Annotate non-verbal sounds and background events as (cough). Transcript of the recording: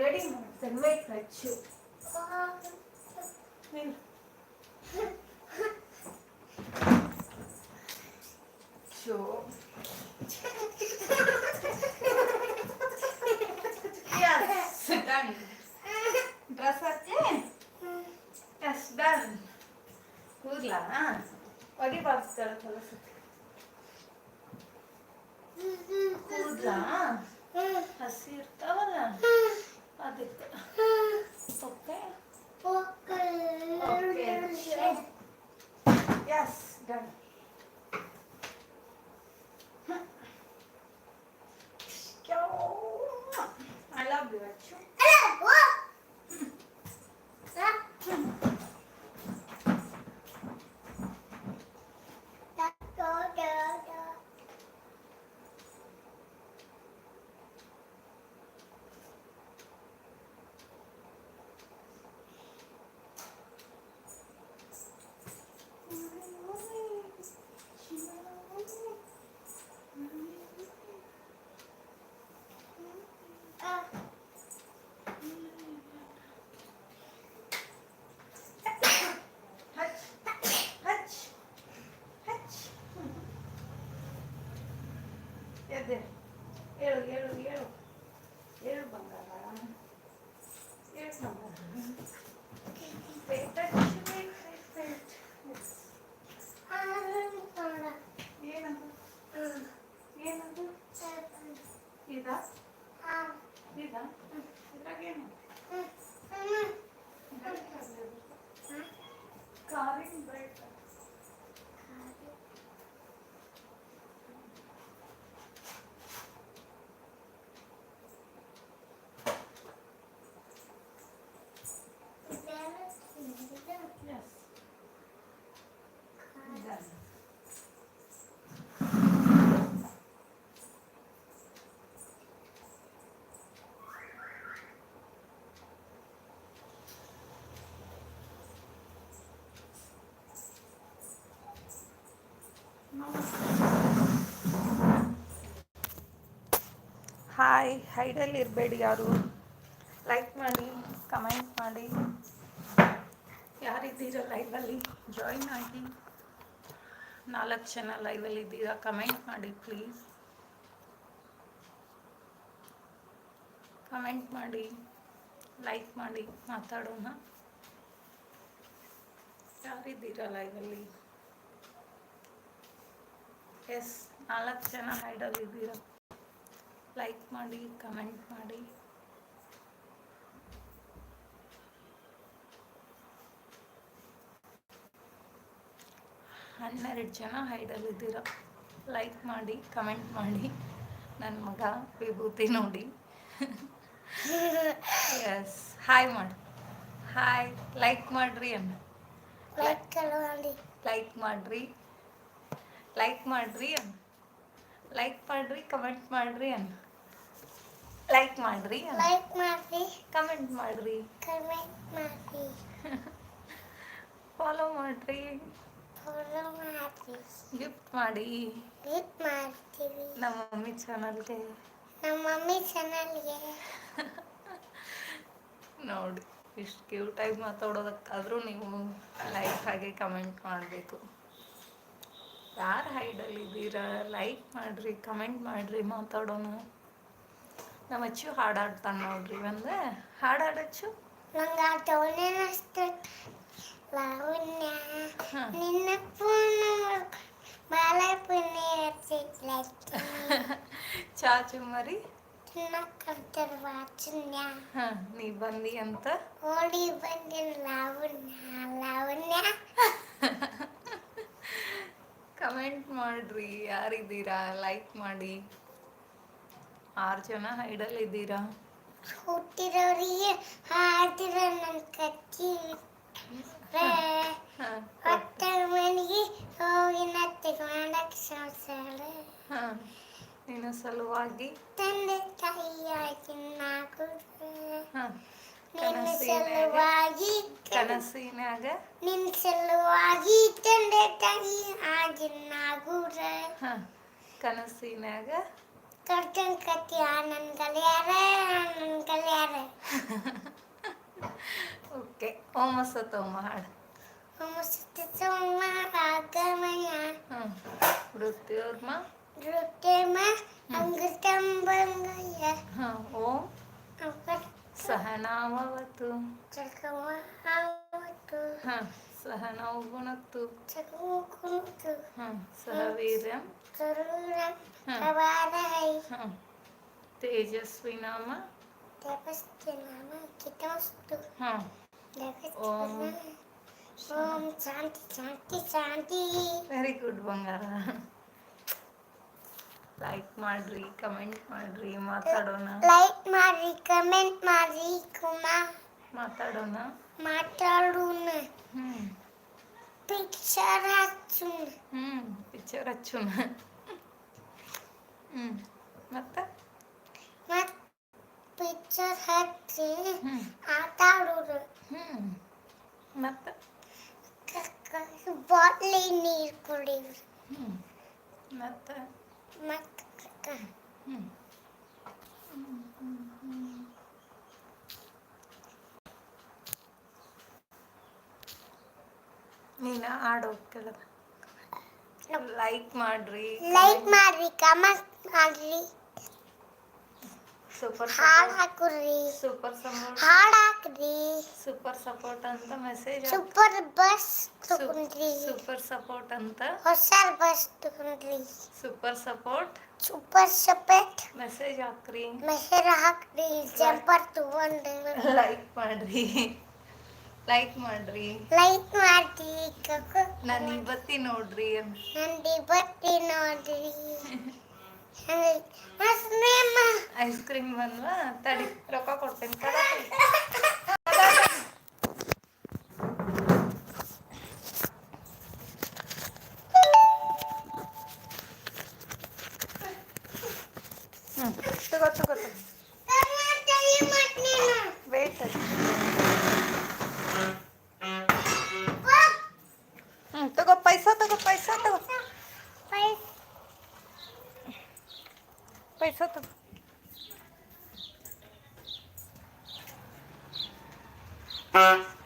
Ready ಮಾಡ್ತೇನೆ wait ಹಚ್ಚು ನೀನು ಶೋ Yes, done. Dress ಹಚ್ಚಿ ಎಸ್ ಡನ್ ಕೂದ್ಲಾ ಹೊಗೆ ಬಾರಿಸ್ತಾಳೆ ಕೆಲಸಕ್ಕೆ ಕೂದ್ಲಾ ಹಸಿ ಇರ್ತಾವಲ್ಲ ಅದಕ್ಕೆ ಓಕೆ ಎಸ್ ಡನ್ Hi ಹೈಡಲ್ಲಿ ಇರಬೇಡಿ ಯಾರು? ಲೈಕ್ ಮಾಡಿ ಕಮೆಂಟ್ ಮಾಡಿ. ಯಾರಿದ್ದೀರಾ ಲೈವಲ್ಲಿ ಜಾಯಿನ್ ಆಗಿ. ನಾಲ್ಕು ಜನ ಲೈವಲ್ಲಿ ಇದ್ದೀರಾ? ಕಮೆಂಟ್ ಮಾಡಿ ಪ್ಲೀಸ್ ಕಮೆಂಟ್ ಮಾಡಿ ಲೈಕ್ ಮಾಡಿ, ಮಾತಾಡೋಣ. ಯಾರಿದ್ದೀರಾ ಲೈವಲ್ಲಿ ಎಸ್ ನಾಲ್ಕು ಜನ ಐಡಲ್ ಇದ್ದೀರಾ? ಲೈಕ್ ಮಾಡಿ ಕಮೆಂಟ್ ಮಾಡಿ. ಹನ್ನೆರಡು ಜನ ಹೈಡಲ್ಲಿದ್ದೀರ ಲೈಕ್ ಮಾಡಿ ಕಮೆಂಟ್ ಮಾಡಿ. ನನ್ನ ಮಗ ವಿಭೂತಿ ನೋಡಿ. ಎಸ್ ಹಾಯ್ ಮಾಡಿ. ಹಾಯ್ ಲೈಕ್ ಮಾಡ್ರಿ ಅನ್ನ. ಲೈಕ್ ಮಾಡ್ರಿ. ಲೈಕ್ ಮಾಡ್ರಿ ಅನ್ನ ಲೈಕ್ ಮಾಡ್ರಿ ಕಮೆಂಟ್ ಮಾಡ್ರಿ ಅನ್ನ ಲೈಕ್ ಮಾಡ್ರಿ ಲೈಕ್ (laughs) ಮಾಡಿ ಕಮೆಂಟ್ ಮಾಡ್ರಿ. ಕಮೆಂಟ್ ಮಾಡಿ ಫಾಲೋ ಮಾಡ್ರಿ. ಫಾಲೋ ಮಾಡಿ ಗಿಫ್ಟ್ ಮಾಡಿ. ಗಿಫ್ಟ್ ಮಾಡ್ತೀವಿ. ನಮ್ಮ ಮಮ್ಮಿ ಚಾನಲ್ಗೆ ನಮ್ಮ ಮಮ್ಮಿ ಚಾನಲ್ಗೆ (laughs) ನೋಡಿ ಇಷ್ಟು ಕ್ಯೂಟಾಗಿ ಮಾತಾಡೋದಕ್ಕಾದರೂ ನೀವು ಲೈಕ್ ಹಾಗೆ ಕಮೆಂಟ್ ಮಾಡಬೇಕು. ಯಾರು ಹೈಡಲ್ಲಿದ್ದೀರಾ ಲೈಕ್ ಮಾಡಿರಿ ಕಮೆಂಟ್ ಮಾಡಿರಿ ಮಾತಾಡೋಣ ನಮ್ಮ ಅಚ್ಚು ಹಾಡಾಡ್ತಾನೆ ನೋಡ್ರಿ ಒಂದು. ಹಾಡಾಡಚ್ಚು. ನಂಗೆ ಆ ಟೋನೇನ ಅಷ್ಟು ಲಾವಣ್ಯ ನಿನ್ನ ಬಾಲ ಪುಣ್ಯ ಚಾಚು ಮರಿ ವಾಚನ್ಯ ನೀ ಬಂದಿ ಅಂತ. ಓಡಿ ಬಂದಿ ಲಾವಣ್ಯ. ಲಾವಣ್ಯ ಕಮೆಂಟ್ ಮಾಡ್ರಿ ಯಾರಿದ್ದೀರಾ? ಲೈಕ್ ಮಾಡಿ. ಆರು ಜನ ಹೈಡಲ್ಲಿದ್ದೀರಾ ಹುಟ್ಟಿರೋರಿಗೆ ಹಾಡ್ತಿರ ನನ್ನ ಕಚ್ಚಿ ಹಾಂ ಹೊತ್ತ ಮನೆಗೆ ಹೋಗಿ ನತ್ತಿಕೊಂಡಕ್ಕೆ ಸಂಸಾರ ಹಾ ನಿನ್ನ ಸಲುವಾಗಿ. ತಂದೆ ತಾಯಿಯಾಗಿ ನಾಲ್ಕು ಹಾಂ ನಿನ್ನ ಕನಸಿನ್ಯಾಗ ಸಲುವಾಗಿ ಕನಸಿನ್ಯಾಗ ನಿನ್ನ ಸಲುವಾಗಿ ತಂದೆ ತಾಯಿ ಆಗಿ ನಾಗೂರ ಹಾಂ ಕನಸಿನ್ಯಾಗ ಕರ್ತನ್ ಕತಿ ಆನಂದ್ ಕಲಿಯಾರ ಆನಂದ್ ಕಲಿಯಾರ ಓಕೆ ಓಮ ಸತೋಮ ಹಾಡು ಮುಸ್ತಿ ಸೋಮ ಆಗಮಯ ಹ್ಞೂ ಮೃತ್ಯುರ್ಮ ರುಟೆಮ ಅಂಗತಂಬಂಗಯ ಹಾಂ ಓಂ ಅಪರ ಸಹನಾವವತು ಚಕಮ ಆವತು ಹಾಂ ಸಹನೌ ಗುಣತ್ತು ಚಕಮ ಕುಂತು ಹಾಂ ಸಹ ವೀರ್ಯಂ ತರುಣಂ ಹಾ. ಪ್ರವಾರಹೈ ಹಾಂ ತೇಜಸ್ವಿ ನಾಮ ದೇವಸ್ತೆ ನಾಮ ಕಿತಮಸ್ತು ಹಾಂ ದೇವಸ್ತೆ ಓಂ. ನಾಮ. ಓಂ ಶಾಂತಿ ಶಾಂತಿ ಶಾಂತಿ ವೆರಿ ಗುಡ್ ಬಂಗಾರ ಲೈಕ್ ಮಾಡ್ರಿ ಕಮೆಂಟ್ ಮಾಡ್ರಿ ಮಾತಾಡೋಣ ಲೈಕ್ ಮಾಡಿ ಕಮೆಂಟ್ ಮಾಡಿ ಕುಮ ಮಾತಾಡೋಣ ಮಾತಾಡೋಣ ಹ್ಞೂ ಪಿಕ್ಚರ್ ಹಚ್ಚೋಣ ಹ್ಞೂ ಪಿಕ್ಚರ್ ಹಚ್ಚೋಣ ಹ್ಞೂ ಮತ್ತೆ ಮತ್ ಪಿಕ್ಚರ್ ಹಚ್ಚಿ ಹ್ಞೂ ಆಟ ಆಡೋದು ಹ್ಞೂ ಮತ್ತೆ ಬಾಟ್ಲಿ ನೀರು ಕುಡಿಯೋದು ಹ್ಞೂ ಮತ್ತೆ ಮತ್ತು ಹ್ಞೂ ನೀನು ಆಡೋ ಕೆಳಗ ಲೈಕ್ ಮಾಡ್ರಿ ಲೈಕ್ ಮಾಡ್ರಿ ಕಮೆಂಟ್ ಮಾಡ್ರಿ ಸೂಪರ್ ಹಾಡು ಹಾಕುರ್ರಿ ಸೂಪರ್ ಸಪೋರ್ಟ್ ಹಾಡಾಕ್ರಿ. ಹಾಕ್ರಿ ಸೂಪರ್ ಸಪೋರ್ಟ್ ಅಂತ ಮೆಸೇಜ್ ಸೂಪರ್ ಬಸ್ ತಗೊಂಡ್ರಿ. ಸೂಪರ್ ಸಪೋರ್ಟ್ ಅಂತ. ಹೊಸ ಬಸ್ ತಗೊಂಡ್ರಿ. Super support super support message ಹಾಕ್ರಿ. ಮೆಸೇಜ್ ಹಾಕ್ರಿ. ಜಂಪರ್ ತಗೊಂಡ್ರಿ ಲೈಕ್ ಮಾಡ್ರಿ. ಲೈಕ್ ಮಾಡ್ರಿ. ಲೈಕ್ ಮಾಡ್ರಿ. ನಾನು ಇವತ್ತಿ ನೋಡ್ರಿ ನಂದಿ ಬತ್ತಿ ನೋಡ್ರಿ. ಐಸ್ ಕ್ರೀಮ್ ಬಂದ್ವಾ ತಡಿ ರೊಕ್ಕ ಕೊಡ್ತೇನೆ ಕದ ಹ್ಞೂ ತಗೋ ತಗೋ ತಗೋ ವೇಟ್ પૈસો તો Thank